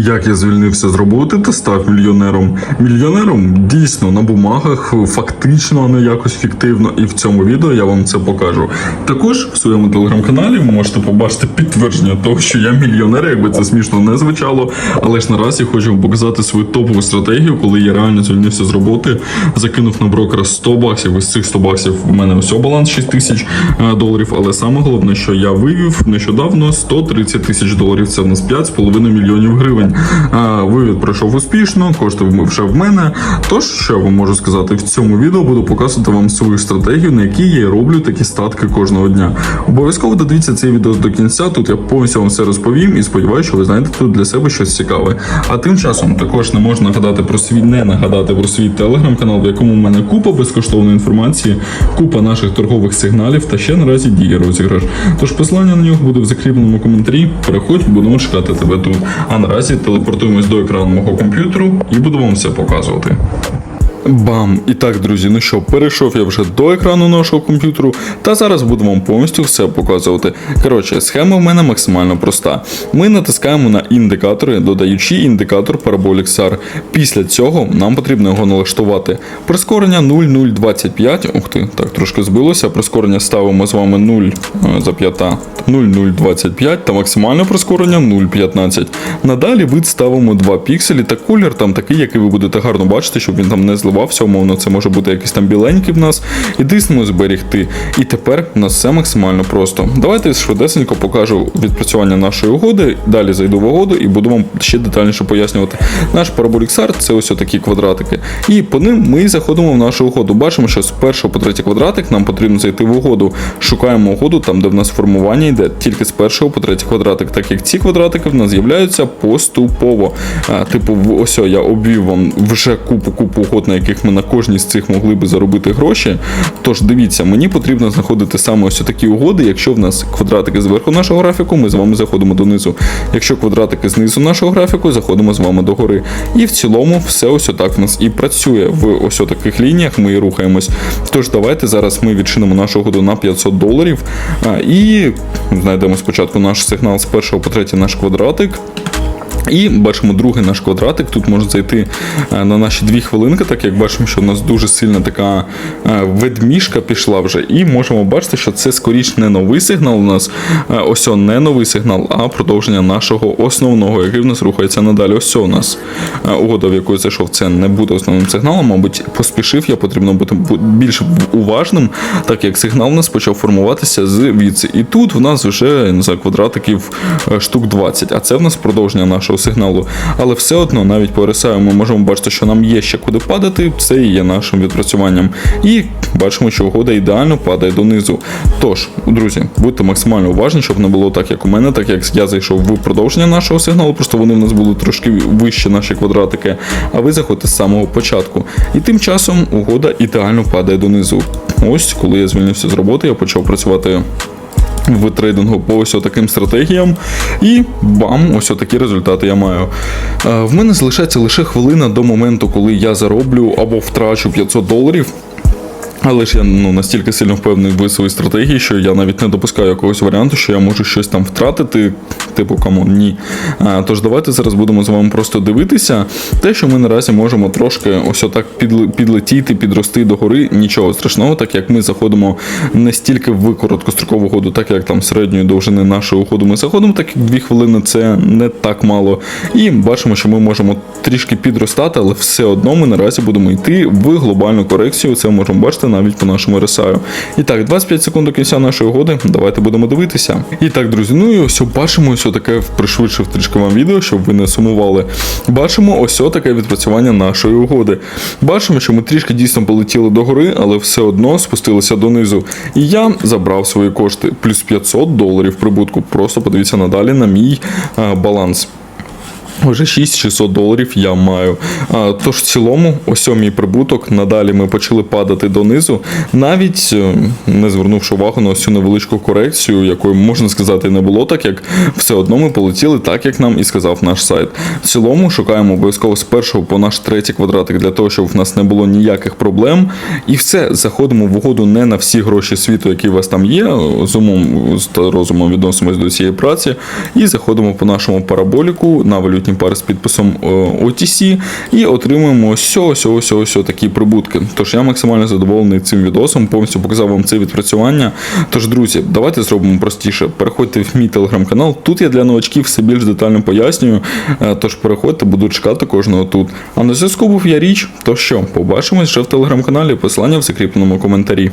Як я звільнився з роботи та став мільйонером? Мільйонером дійсно на бумагах, фактично, а не якось фіктивно, і в цьому відео я вам це покажу. Також в своєму телеграм-каналі ви можете побачити підтвердження того, що я мільйонер, якби це смішно не звучало. Але ж наразі хочу вам показати свою топову стратегію, коли я реально звільнився з роботи, закинув на брокера 100 баксів. Із цих 100 баксів в мене ось баланс 6 тисяч е, доларів. Але саме головне, що я вивів нещодавно 130 тисяч доларів. Це в нас 5,5 мільйонів гривень. А, Вивід пройшов успішно, кошти вже в мене. Тож, що я вам можу сказати, в цьому відео буду показувати вам свою стратегію, на якій я роблю такі статки кожного дня. Обов'язково додивіться цей відео до кінця. Тут я повністю вам все розповім і сподіваюся, що ви знайдете тут для себе щось цікаве. А тим часом також не можу нагадати про свій не нагадати про свій телеграм-канал, в якому в мене купа безкоштовної інформації, купа наших торгових сигналів та ще наразі діє розіграш. Тож посилання на нього буде в закріпленому коментарі. Переходь, будемо чекати тебе тут. А наразі телепортуємось до екрану мого комп'ютеру і буду вам все показувати. Бам! І так, друзі, ну що, перейшов я вже до екрану нашого комп'ютеру, та зараз буду вам повністю все показувати. Коротше, схема в мене максимально проста. Ми натискаємо на індикатори, додаючи індикатор Parabolic SAR. Після цього нам потрібно його налаштувати. Прискорення 0,025. Ух ти, так трошки збилося. Прискорення ставимо з вами 0 е, зап'ята 0,025 та максимальне прискорення 0,15. Надалі вид ставимо 2 пікселі та колір там такий, який ви будете гарно бачити, щоб він там не зливався. Умовно, це може бути якийсь там біленький в нас. І тиснемо зберігти. І тепер у нас все максимально просто. Давайте швидесенько покажу відпрацювання нашої угоди. Далі зайду в угоду і буду вам ще детальніше пояснювати. Наш Parabolic це ось такі квадратики. І по ним ми заходимо в нашу угоду. Бачимо, що з першого по третій квадратик нам потрібно зайти в угоду. Шукаємо угоду там, де в нас формування йде тільки з першого по третій квадратик, так як ці квадратики в нас з'являються поступово. Типу, ось я обвів вам вже купу купу угод, на яких ми на кожній з цих могли би заробити гроші. Тож дивіться, мені потрібно знаходити саме ось такі угоди. Якщо в нас квадратики зверху нашого графіку, ми з вами заходимо донизу. Якщо квадратики знизу нашого графіку, заходимо з вами догори. І в цілому все ось отак в нас і працює в ось таких лініях. Ми і рухаємось. Тож давайте зараз ми відчинимо нашу угоду на 500 доларів і знайдемо спочатку наш сигнал з першого по третій наш квадратик. І бачимо другий наш квадратик. Тут може зайти е, на наші дві хвилинки, так як бачимо, що у нас дуже сильна така е, ведмішка пішла вже. І можемо бачити, що це скоріш не новий сигнал у нас. е, Ось не новий сигнал, а продовження нашого основного, який в нас рухається надалі. Ось у нас угода, в яку я зайшов, це не буде основним сигналом. Мабуть, поспішив я потрібно бути більш уважним, так як сигнал у нас почав формуватися звідси. І тут в нас вже знаю, квадратиків штук 20, а це в нас продовження нашого сигналу. Але все одно, навіть по RSI ми можемо бачити, що нам є ще куди падати, це і є нашим відпрацюванням. І бачимо, що угода ідеально падає донизу. Тож, друзі, будьте максимально уважні, щоб не було так, як у мене, так як я зайшов в продовження нашого сигналу, просто вони в нас були трошки вище наші квадратики, а ви заходите з самого початку. І тим часом угода ідеально падає донизу. Ось, коли я звільнився з роботи, я почав працювати в трейдингу по ось таким стратегіям. І бам, ось такі результати я маю. Е, В мене залишається лише хвилина до моменту, коли я зароблю або втрачу 500 доларів. Але ж я ну, настільки сильно впевнений в своїй стратегії, що я навіть не допускаю якогось варіанту, що я можу щось там втратити. Типу, камон, ні. А, тож давайте зараз будемо з вами просто дивитися. Те, що ми наразі можемо трошки ось отак підлетіти, підрости до гори, нічого страшного, так як ми заходимо не стільки в короткострокову угоду, так як там середньої довжини нашого уходу ми заходимо, так як дві хвилини це не так мало. І бачимо, що ми можемо трішки підростати, але все одно ми наразі будемо йти в глобальну корекцію. Це можемо бачити навіть по нашому RSI. І так, 25 секунд до кінця нашої угоди. Давайте будемо дивитися. І так, друзі, ну і ось бачимо ось таке пришвидшив трішки вам відео, щоб ви не сумували. Бачимо ось таке відпрацювання нашої угоди. Бачимо, що ми трішки дійсно полетіли до гори, але все одно спустилися донизу. І я забрав свої кошти плюс 500 доларів прибутку. Просто подивіться надалі на мій а, баланс. Вже 6600 доларів я маю. Тож в цілому, ось мій прибуток. Надалі ми почали падати донизу, навіть е, не звернувши увагу на ось цю невеличку корекцію, якої можна сказати не було, так як все одно ми полетіли так, як нам і сказав наш сайт. В цілому шукаємо обов'язково з першого по наш третій квадратик для того, щоб в нас не було ніяких проблем. І все, заходимо в угоду не на всі гроші світу, які у вас там є. З умом з розумом відносимось до цієї праці. І заходимо по нашому параболіку на валютні пари з підписом е, OTC і отримуємо ось ось ось такі прибутки. Тож я максимально задоволений цим відосом, повністю показав вам це відпрацювання. Тож, друзі, давайте зробимо простіше. Переходьте в мій телеграм-канал. Тут я для новачків все більш детально пояснюю. Е, Тож переходьте, буду чекати кожного тут. А на зв'язку був я річ. То що, побачимось вже в телеграм-каналі. Посилання в закріпленому коментарі.